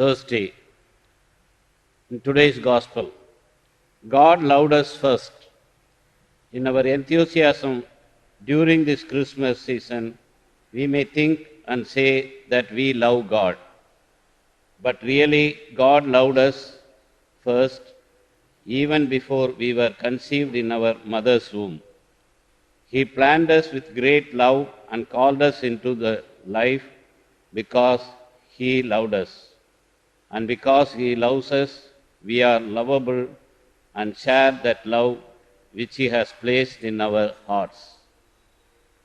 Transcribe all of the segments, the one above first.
Thursday. In today's Gospel, God loved us first. In our enthusiasm during this Christmas season, we may think and say that we love God. But really, God loved us first, even before we were conceived in our mother's womb. He planned us with great love and called us into the life because He loved us. And because He loves us, we are lovable and share that love which He has placed in our hearts.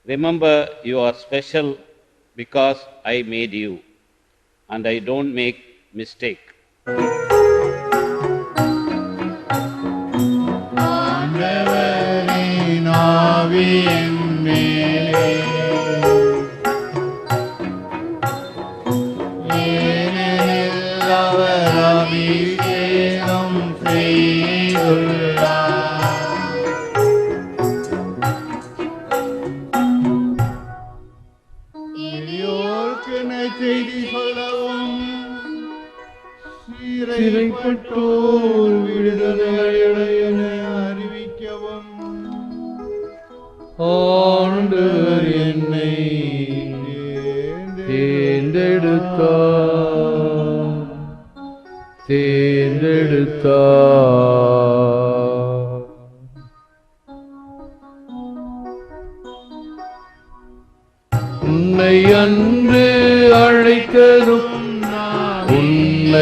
Remember, you are special because I made you, and I don't make mistake. ஆண்டவரின் ஆவியின் எளியோர்க்கு செய்தி சொல்லவும் சிறைப்பட்டோர் விடுதலை அடையன அறிவிக்கவும். ஆண்டவர் என்னை தேர்ந்தெடுத்தார். தேர்ந்தெடுத்தார்.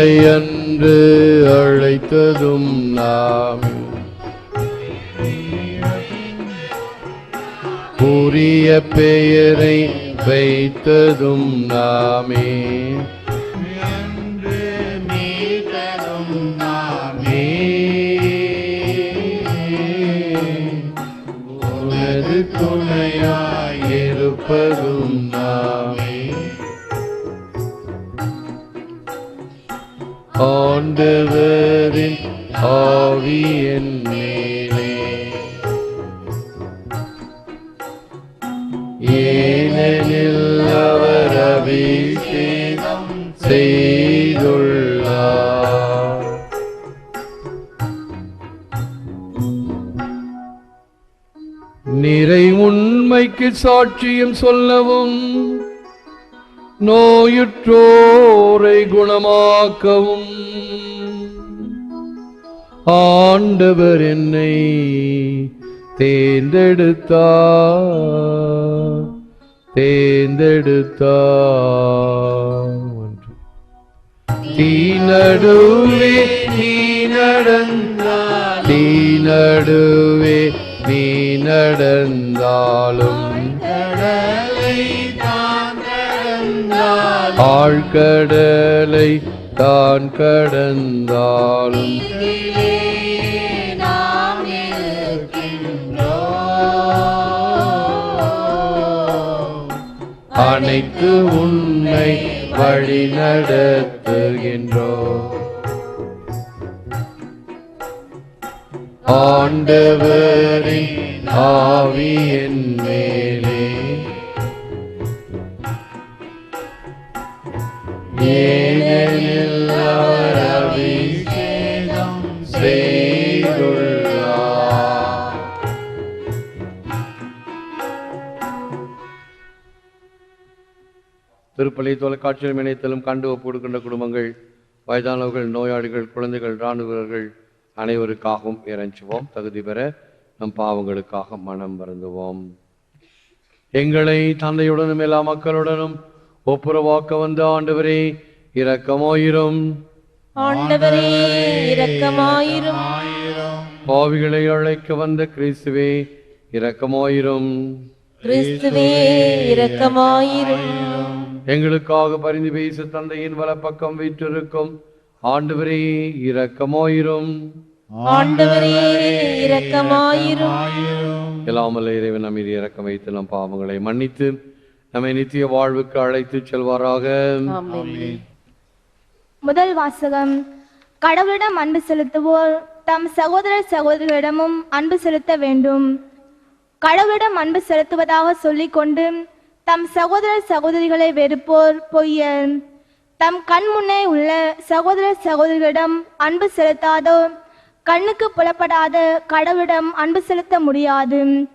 உன்னை அன்று அழைத்ததும் நாம் உரிய பெயரை வைத்ததும் நாமே. துணையாயிருப்பது ஆண்டவரின் ஆவி என் மேலே. ஏனெனில் அவர் அபிஷேகம் செய்துள்ளார். நிறை உண்மைக்கு சாட்சியம் சொல்லவும் நோயுற்றோரை குணமாக்கவும். ஆண்டவர் என்னை தேர்ந்தெடுத்தா தேர்ந்தெடுத்தார். தீ நடுவே நீ நடந்தால் தீநடுவே நீ நடந்தாலும் ஆழ்கடலை தான் கடந்தாலும் அனைத்து உன்னை வழி நடத்துகின்றோ. ஆண்டவரின் ஆவி என் மேலே. ஏனெனில் அவர் அபிஷேகம் செய்துள்ளார். தொலைக்காட்சியிலும் இணையத்திலும் கண்டு ஒப்பு கொடுக்கின்ற குடும்பங்கள் வயதானவர்கள் நோயாளிகள் குழந்தைகள் இராணுவ வீரர்கள் அனைவருக்காகவும் இறைஞ்சுவோம். தகுதி பெற நம் பாவங்களுக்காக மனம் வருந்துவோம். எங்களை தந்தையுடனும் எல்லா மக்களுடனும் ஒப்புரவாக்க வந்த ஆண்டவரே இரக்கமாயிரும். ஆண்டவரே இரக்கமாயிரும். பாவிகளை அழைக்க வந்த கிறிஸ்துவே இரக்கமாயிரும். கிறிஸ்துவே இரக்கமாயிரும். எங்களுக்காக பரிந்து பேச தந்தையின் வலப்பக்கம் வீற்றிருக்கும் ஆண்டவரே இரக்கமாயிரும். ஆண்டவரே இரக்கமாயிரும். எல்லாமல்ல இறைவன் நம்மீது இறக்கம் வைத்து நம் பாவங்களை மன்னித்து நம்மை நித்திய வாழ்வுக்கு அழைத்து செல்வாராக. ஆமென். முதல் வாசகம். கடவுளிடம் அன்பு செலுத்துவோர் தம் சகோதர சகோதரிகளிடமும் அன்பு செலுத்த வேண்டும். கடவுளிடம் அன்பு செலுத்துவதாக சொல்லிக்கொண்டு தம் சகோதர சகோதரிகளை வெறுப்போர் பொய்யர் தம் கண் முன்னே உள்ள சகோதர சகோதரிகளிடம் அன்பு செலுத்தாதோ கண்ணுக்கு புலப்படாத கடவுளிடம் அன்பு செலுத்த முடியாது.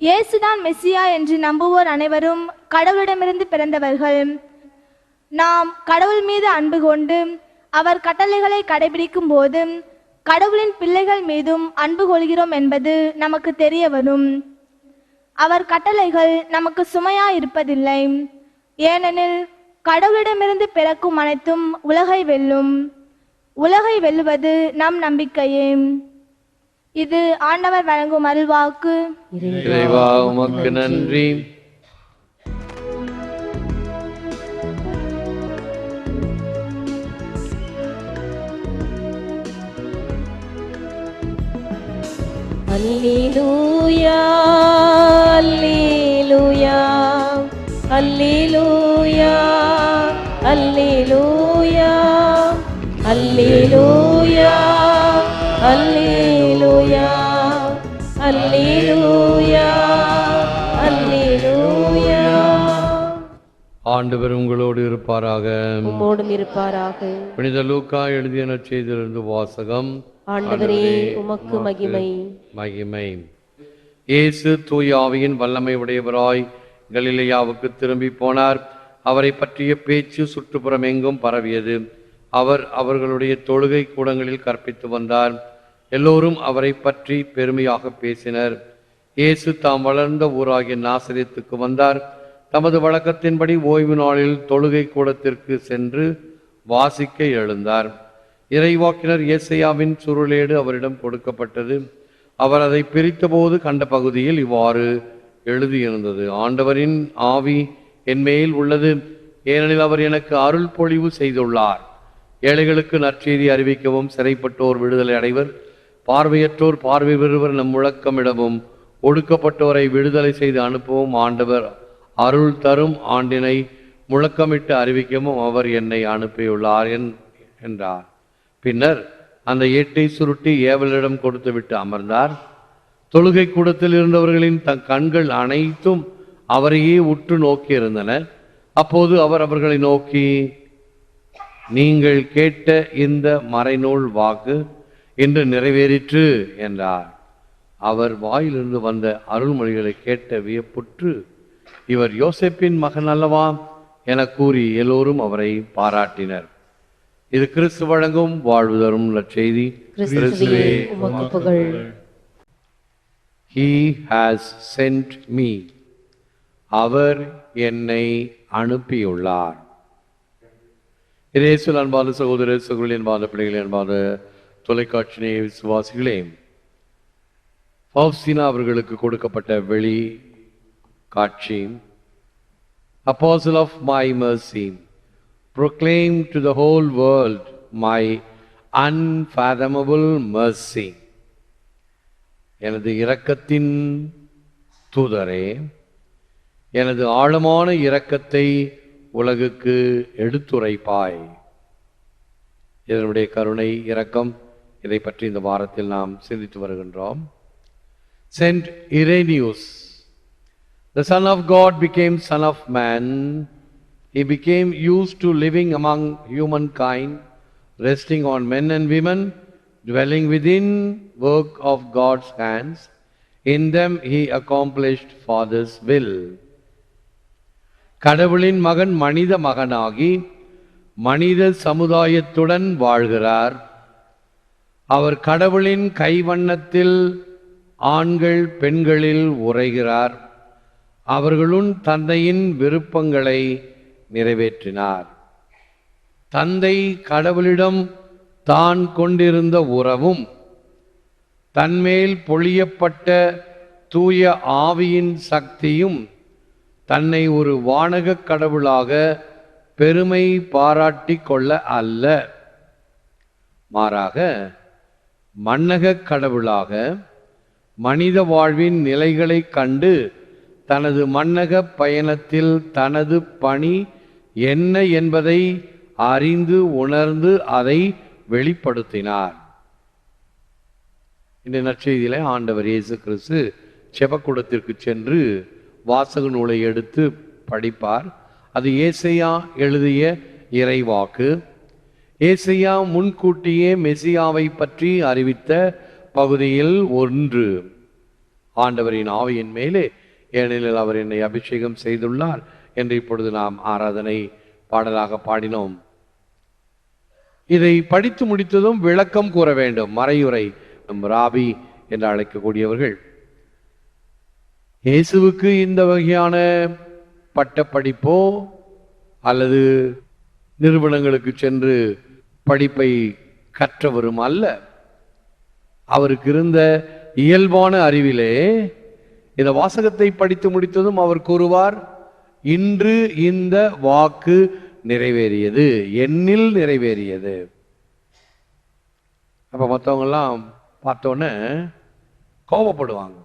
இயேசுதான் மெஸ்ஸியா என்று நம்புவோர் அனைவரும் கடவுளிடமிருந்து பிறந்தவர்கள். நாம் கடவுள் மீது அன்பு கொண்டு அவர் கட்டளைகளை கடைபிடிக்கும் போது கடவுளின் பிள்ளைகள் மீதும் அன்பு கொள்கிறோம் என்பது நமக்கு தெரிய வரும் அவர் கட்டளைகள் நமக்கு சுமையா இருப்பதில்லை ஏனெனில் கடவுளிடமிருந்து பிறக்கும் அனைத்தும் உலகை வெல்லும். உலகை வெல்லுவது நம் நம்பிக்கையே. இது ஆண்டவர் வழங்கும் அருள்வாக்கு. இறைவா உமக்கு நன்றி. அல்லேலூயா அல்லேலூயா அல்லேலூயா அல்லேலூயா அல்லேலூயா. ஆண்டவர் உங்களோடு இருப்பாராக. உம்மோடும் இருப்பாராக. புனித லூக்கா எழுதிய நற்செய்தியிலிருந்து வாசகம். ஆண்டவரே உமக்கு மகிமை. மகிமை. இயேசு தூய ஆவியின் வல்லமை உடையவராய் கலிலேயாவுக்கு திரும்பி போனார். அவரை பற்றிய பேச்சு சுற்றுப்புறம் எங்கும் பரவியது. அவர் அவர்களுடைய தொழுகை கூடங்களில் கற்பித்து வந்தார். எல்லோரும் அவரை பற்றி பெருமையாக பேசினர். இயேசு தாம் வளர்ந்த ஊராகிய நாசரியத்துக்கு வந்தார். தமது வழக்கத்தின்படி ஓய்வு நாளில் தொழுகை கூடத்திற்கு சென்று வாசிக்க எழுந்தார். இறைவாக்கினர் இயேசையாவின் சுருளேடு அவரிடம் கொடுக்கப்பட்டது. அவர் அதை பிரித்தபோது கண்ட பகுதியில் இவ்வாறு எழுதியிருந்தது. ஆண்டவரின் ஆவி என் மேல் உள்ளது. ஏனெனில் அவர் எனக்கு அருள் பொழிவு செய்துள்ளார். ஏழைகளுக்கு நற்செய்தி அறிவிக்கவும் சிறைப்பட்டோர் விடுதலை அடைவர். பார்வையற்றோர் பார்வை பெறுவர். நம் முழக்கமிடவும் ஒடுக்கப்பட்டோரை விடுதலை செய்து அனுப்பவும் ஆண்டவர் அருள் தரும் ஆண்டினை முழக்கமிட்டு அறிவிக்கவும் அவர் என்னை அனுப்பியுள்ளார் என்- என்றார். பின்னர் அந்த ஏட்டை சுருட்டி ஏவலிடம் கொடுத்துவிட்டு அமர்ந்தார். தொழுகை கூடத்தில் இருந்தவர்களின் தன் கண்கள் அனைத்தும் அவரையே உற்று நோக்கி இருந்தன. அப்போது அவர் அவர்களை நோக்கி நீங்கள் கேட்ட இந்த மறைநூல் வாக்கு இன்று நிறைவேறிற்று என்றார். அவர் வாயிலிருந்து வந்த அருள்மொழிகளை கேட்ட வியப்புற்று இவர் யோசேப்பின் மகன் அல்லவா? என கூறி எல்லோரும் அவரை பாராட்டினர். இது கிறிஸ்து வழங்கும் வாழ்வு தரும் நற்செய்தி He has sent me. அவர் என்னை அனுப்பியுள்ளார். இயேசுவில் அன்பான சகோதர சகோதரி அன்பான பிள்ளைகளே அன்பான தொலைக்காட்சி விசுவாசிகளே பவுசினா அவர்களுக்கு கொடுக்கப்பட்ட வெளி காட்சி Apostle of my mercy, proclaim to the whole world my unfathomable mercy. எனது இரக்கத்தின் தூதரே எனது ஆழமான இரக்கத்தை உலகுக்கு எடுத்துரைப்பாய் இதனுடைய கருணை இரக்கம் இதை பற்றி இந்த வாரத்தில் நாம் சிந்தித்து வருகின்றோம் Saint Irenaeus The Son of God became Son of Man. He became used to living among humankind, resting on men and women, dwelling within work of God's hands. In them he accomplished Father's will. கடவுளின் மகன் மனித மகனாகி மனித சமுதாயத்துடன் வாழ்கிறார் அவர் கடவுளின் கைவண்ணத்தில் ஆண்கள் பெண்களில் உரைகிறார் அவர்களுள் தந்தையின் விருப்பங்களை நிறைவேற்றினார். தந்தை கடவுளிடம் தான் கொண்டிருந்த உறவும் தன்மேல் பொழியப்பட்ட தூய ஆவியின் சக்தியும் தன்னை ஒரு வானகக் கடவுளாக பெருமை பாராட்டி கொள்ள அல்ல. மாறாக மன்னகக் கடவுளாக மனித வாழ்வின் நிலைகளைக் கண்டு தனது மன்னக பயணத்தில் தனது பணி என்ன என்பதை அறிந்து உணர்ந்து அதை வெளிப்படுத்தினார். இந்த நற்செய்தியில ஆண்டவர் இயேசு கிறிஸ்து செபக்கூடத்திற்கு சென்று வாசக நூலை எடுத்து படிப்பார். அது ஏசையா எழுதிய இறைவாக்கு. ஏசையா முன்கூட்டியே மெசியாவை பற்றி அறிவித்த பகுதியில் ஒன்று. ஆண்டவரின் ஆவியின் மேலே ஏனெனில் அவர் என்னை அபிஷேகம் செய்துள்ளார் என்று இப்பொழுது நாம் ஆராதனை பாடலாக பாடினோம். இதை படித்து முடித்ததும் விளக்கம் கூற வேண்டும். மறையுரை நம் ராபி என்று அழைக்கக்கூடியவர்கள். இயேசுவுக்கு இந்த வகையான பட்டப்படிப்போ அல்லது நிறுவனங்களுக்கு சென்று படிப்பை கற்றவரும் அல்ல. அவருக்கு இருந்த இயல்பான அறிவிலே இந்த வாசகத்தை படித்து முடித்ததும் அவர் கூறுவார் இன்று இந்த வாக்கு நிறைவேறியது என்னில் நிறைவேறியது. அப்ப மற்றவங்க எல்லாம் பார்த்தோன்னே கோபப்படுவாங்க.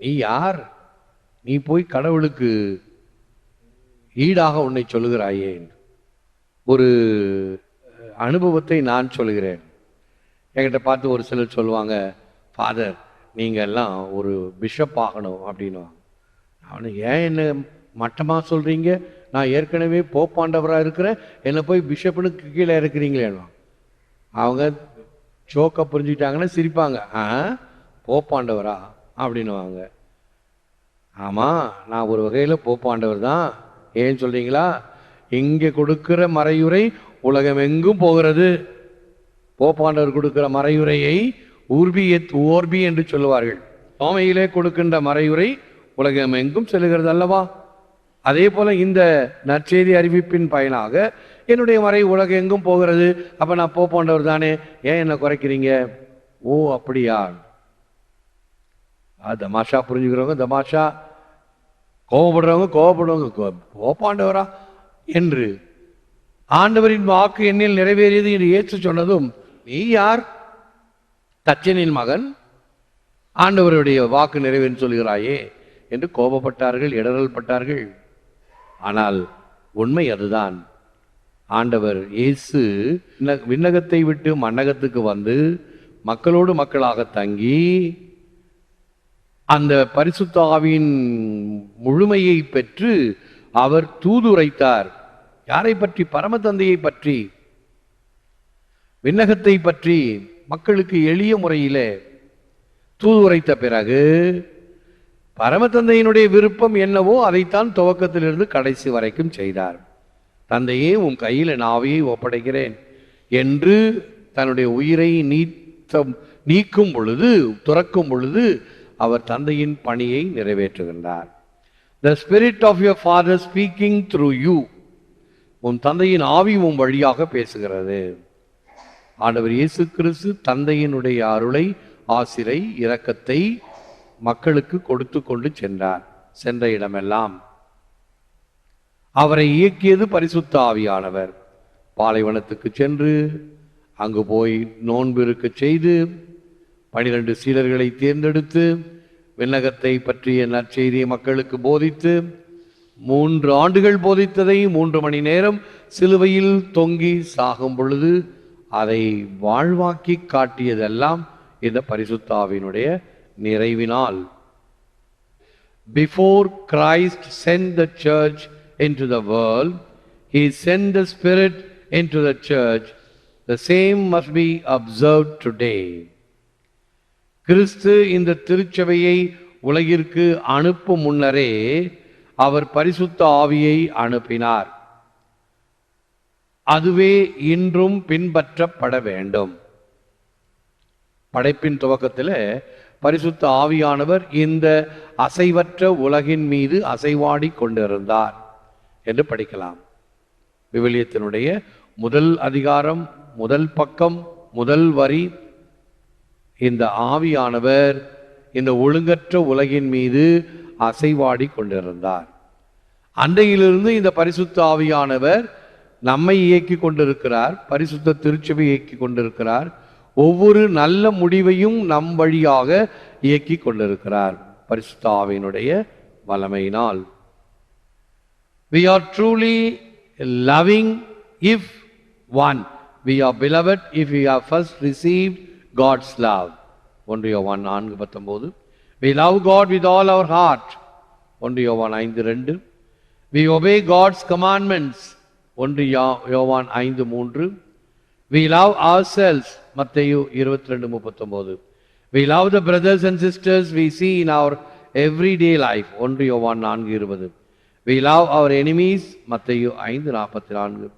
நீ யார்? நீ போய் கடவுளுக்கு ஈடாக உன்னை சொல்லுகிறாயே ஒரு அனுபவத்தை நான் சொல்கிறேன் என்கிட்ட பார்த்து ஒரு சிலர் சொல்லுவாங்க ஃபாதர் நீங்கள் எல்லாம் ஒரு பிஷப் ஆகணும் அப்படின்னுவாங்க. அவனு ஏன் என்ன மட்டமாக சொல்கிறீங்க நான் ஏற்கனவே போப்பாண்டவராக இருக்கிறேன். என்னை போய் பிஷப்னு கீழே இருக்கிறீங்களேன்னு அவங்க சோக்கை புரிஞ்சுக்கிட்டாங்கன்னா சிரிப்பாங்க. ஆ போப்பாண்டவரா அப்படின்னுவாங்க. ஆமாம் நான் ஒரு வகையில் போப்பாண்டவர் தான். ஏன் சொல்கிறீங்களா இங்கே கொடுக்குற மறையுரை உலகமெங்கும் போகிறது. போப்பாண்டவர் கொடுக்குற மறையுரையை ஊர்பி எத் ஓர்பி என்று சொல்லுவார்கள். தோமையிலே கொடுக்கின்ற மறையுரை உலகமெங்கும் செல்கிறது அல்லவா அதே போல இந்த நற்செய்தி அறிவிப்பின் பயனாக என்னுடைய மறை உலகம் எங்கும் போகிறது? அப்ப நான் போ போன்றவர் தானே? ஏன் என்ன குறைக்கிறீங்க? ஓ அப்படியா? தமாஷா புரிஞ்சுக்கிறவங்க தமாஷா. கோவப்படுறவங்க கோவப்படுறவங்க கோ- போப்பாண்டவரா என்று ஆண்டவரின் வாக்கு என்னில் நிறைவேறியது என்று ஏற்று சொன்னதும் நீ யார்? தச்சனின் மகன் ஆண்டவருடைய வாக்கு நிறைவேறு சொல்கிறாயே என்று கோபப்பட்டார்கள் இடரல் பட்டார்கள். ஆனால் உண்மை அதுதான். ஆண்டவர் இயேசு விண்ண- விண்ணகத்தை விட்டு மன்னகத்துக்கு வந்து மக்களோடு மக்களாக தங்கி அந்த பரிசுத்தாவின் முழுமையை பெற்று அவர் தூதுரைத்தார். யாரை பற்றி? பரமதந்தையை பற்றி விண்ணகத்தை பற்றி மக்களுக்கு எளிய முறையிலே தூதுரைத்த பிறகு பரமதந்தையினுடைய விருப்பம் என்னவோ அதைத்தான் துவக்கத்திலிருந்து கடைசி வரைக்கும் செய்தார். தந்தையே உன் கையில் நாவையை ஆவியை ஒப்படைக்கிறேன் என்று தன்னுடைய உயிரை நீத்த நீக்கும் பொழுது துறக்கும் பொழுது அவர் தந்தையின் பணியை நிறைவேற்றுகின்றார். The spirit of your father speaking through you உன் தந்தையின் ஆவி உன் வழியாக பேசுகிறது. ஆண்டவர் இயேசு கிறிஸ்து தந்தையினுடைய அருளை ஆசிரை இரக்கத்தை மக்களுக்கு கொடுத்து கொண்டு சென்றார். சென்ற இடமெல்லாம் அவரை இயக்கியது பரிசுத்த ஆவியானவர். பாலைவனத்துக்கு சென்று அங்கு போய் நோன்பு இருக்க செய்து பனிரெண்டு சீடர்களை தேர்ந்தெடுத்து விண்ணகத்தை பற்றிய நற்செய்தியை மக்களுக்கு போதித்து மூன்று ஆண்டுகள் போதித்ததை மூன்று மணி நேரம் சிலுவையில் தொங்கி சாகும் பொழுது அதை வாழ்வாக்கி காட்டியதெல்லாம் இந்த பரிசுத்தாவினுடைய நிறைவினால் before Christ sent the church into the world he sent the spirit into the church the same must be observe today கிறிஸ்து இந்த திருச்சபையை உலகிற்கு அனுப்பும் முன்னரே அவர் பரிசுத்த ஆவியை அனுப்பினார் அதுவே இன்றும் பின்பற்றப்பட வேண்டும். படைப்பின் துவக்கத்தில் பரிசுத்த ஆவியானவர் இந்த அசைவற்ற உலகின் மீது அசைவாடி கொண்டிருந்தார் என்று படிக்கலாம். விவிலியத்தினுடைய முதல் அதிகாரம் முதல் பக்கம் முதல் வரி இந்த ஆவியானவர் இந்த ஒழுங்கற்ற உலகின் மீது அசைவாடி கொண்டிருந்தார். அன்றையிலிருந்து இந்த பரிசுத்த ஆவியானவர் நம்மை இயக்கி கொண்டிருக்கிறார் பரிசுத்த திருச்சபை இயக்கி கொண்டிருக்கிறார். ஒவ்வொரு நல்ல முடிவையும் நம் வழியாக இயக்கி கொண்டிருக்கிறார். பரிசுத்தாவினுடைய வலமையினால் வல்லமையினால். Are truly loving if one one. Are are if you are have receive God's love love. ஒன்று யோவான் நான்கு பத்தொம்போது we love God with all our heart ஒன்று யோவான் ஐந்து ரெண்டு. வி ஒபே காட்ஸ் கமாண்ட்மெண்ட்ஸ் ஒன்று யா- யோவான் ஐந்து மூன்று. வி லவ் ஆர் செல்ஸ் மத்தையு இருபத்தி ரெண்டு முப்பத்தொம்போது. We love the brothers and sisters we see in our everyday life ஒன்று யோவான் நான்கு இருபது. வி லவ் அவர் எனிமீஸ் மத்தையு ஐந்து நாற்பத்தி நான்கு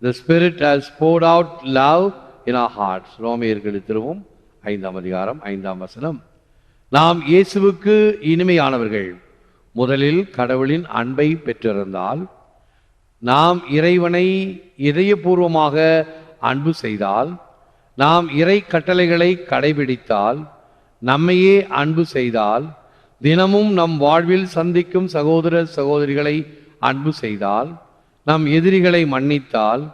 the spirit has poured out love in our hearts ரோமியர்கள் திருவும் ஐந்தாம் அதிகாரம் ஐந்தாம் வசனம். நாம் இயேசுவுக்கு இனிமையானவர்கள். முதலில் கடவுளின் அன்பை பெற்றிருந்தால் நாம் இறைவனை இதயபூர்வமாக அன்பு செய்தால் நாம் இறை கட்டளைகளை கடைபிடித்தால் நம்மையே அன்பு செய்தால் தினமும் நம் வாழ்வில் சந்திக்கும் சகோதர சகோதரிகளை அன்பு செய்தால் நம் எதிரிகளை மன்னித்தால்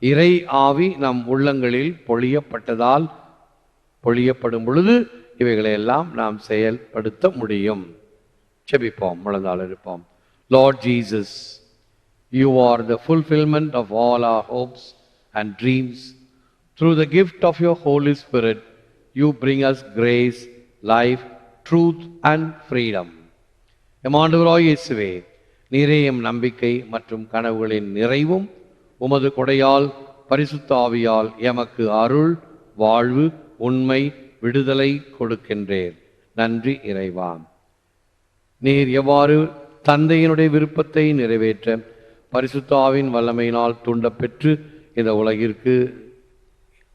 இறை ஆவி நம் உள்ளங்களில் பொழியப்பட்டதால் பொழியப்படும் பொழுது இவைகளை எல்லாம் நாம் செயல்படுத்த முடியும். செபிப்போம் முழந்தால் இருப்போம். Lord Jesus you are the fulfilment of all our hopes and dreams through the gift of your Holy Spirit you bring us grace life truth and freedom எமாண்டவராய் இயேசுவே நீரே எம் நம்பிக்கை மற்றும் கனவுகளின் நிறைவும் உமது கொடையால் பரிசுத்த ஆவியால் எமக்கு அருள் வாழ்வு உண்மை விடுதலை கொடுக்கின்றேன். நன்றி இறைவான் நீர் எவ்வாறு தந்தையினுடைய விருப்பத்தை நிறைவேற்ற பரிசுத்தாவின் வல்லமையினால் தூண்டப்பெற்று இந்த உலகிற்கு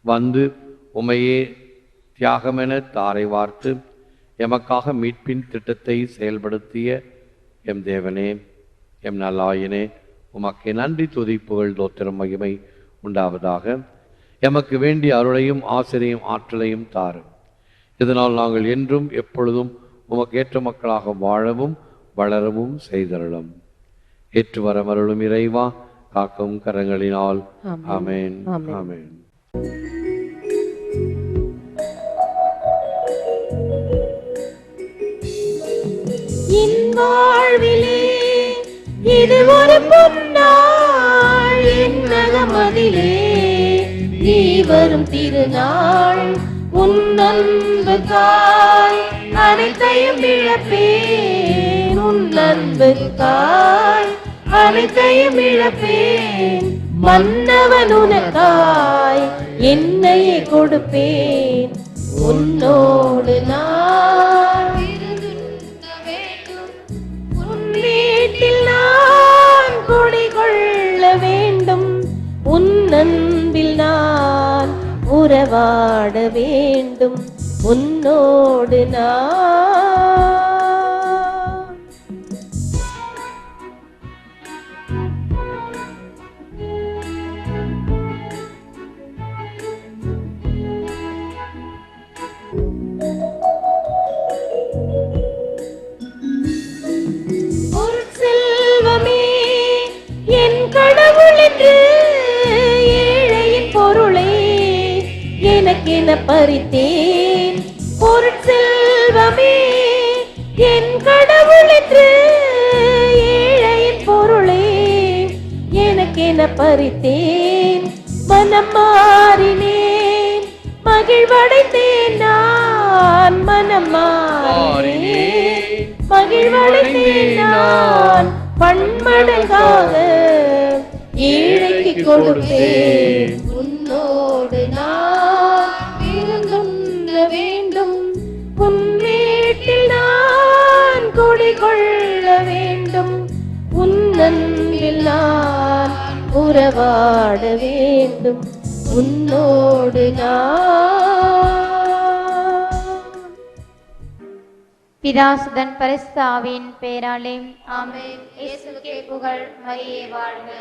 வந்து உமையே தியாகமென தாரை வார்த்து எமக்காக மீட்பின் திட்டத்தை செயல்படுத்திய எம் தேவனே எம் நல்லாயனே உமக்கு நன்றி துதி புகழ் தோத்திரம் மகிமை உண்டாவதாக. எமக்கு வேண்டிய அருளையும் ஆசிரியும் ஆற்றலையும் தாரும். இதனால் நாங்கள் என்றும் எப்பொழுதும் உமக்கேற்ற மக்களாக வாழவும் வளரவும் செய்தருளும். ஏற்று வரமருளும் இறைவா காக்கும் கரங்களினால். ஆமென். ஆமென். வாழ்விலே இது ஒரு பொன்னாள் என் நகமதிலே நீ வரும் திருநாள். உன் அன்புக்காய் அனைத்தையும் இழப்பேன். உன் அனைத்தையும் இழப்பேன். மன்னவன் உனக்காய் என்னையே கொடுப்பேன். உன்னோடு நான் உன் வீட்டில் நான் குடிகொள்ள வேண்டும். உன் அன்பில் நான் உறவாட வேண்டும். உன்னோடு நான் எனக்கென பறித்தேன் பொருட்செல்வமே என் கடவுள் என்று ஏழையின் பொருளை. எனக்கென பறித்தேன் மனம் மாறினேன் மகிழ்வடைந்தேன் நான் மனம் மாறினேன். மகிழ்வடைந்தேன் நான் பன்மடங்காக ஏழைக்கு கொடுப்பேன் அன்பில் நான் உறவாட வேண்டும். உன்னோடு பிதாசுதன் பரிஸ்தாவின் பேராலே. இயேசுக்கே புகழ். மரியே வாழ்க.